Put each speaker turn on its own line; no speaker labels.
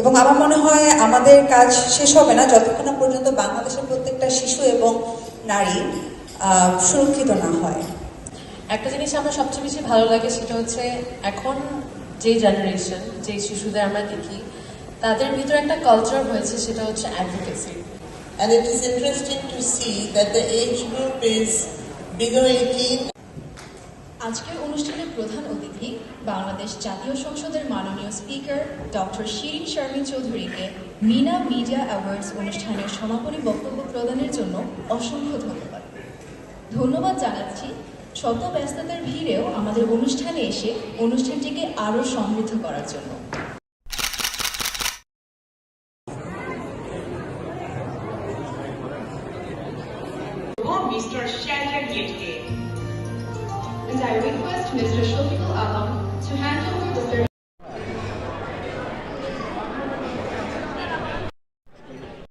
এবং আমার মনে হয় আমাদের কাজ শেষ হবে না, যতক্ষণ না পর্যন্ত বাংলাদেশের প্রত্যেকটা শিশু এবং নারী সুরক্ষিত না হয়।
একটা জিনিস আমার সবচেয়ে বেশি ভালো লাগে সেটা হচ্ছে এখন যে জেনারেশন যে শিশুদের আমরা দেখি তাদের ভিতরে একটা কালচার হয়েছে সেটা হচ্ছে advocacy
And it is interesting to see that the age group is below 18
আজকের অনুষ্ঠানের প্রধান অতিথি বাংলাদেশ জাতীয় সংসদের মাননীয় স্পিকার ডক্টর শিরিন শারমিন চৌধুরীকে মিনা মিডিয়া অ্যাওয়ার্ডস অনুষ্ঠানের সমাপনী বক্তব্য প্রদানের জন্য অসংখ্য ধন্যবাদ। ধন্যবাদ জানাচ্ছি শত ব্যস্ততার ভিড়েও আমাদের অনুষ্ঠানে এসে অনুষ্ঠানটিকে আরও সমৃদ্ধ করার জন্য।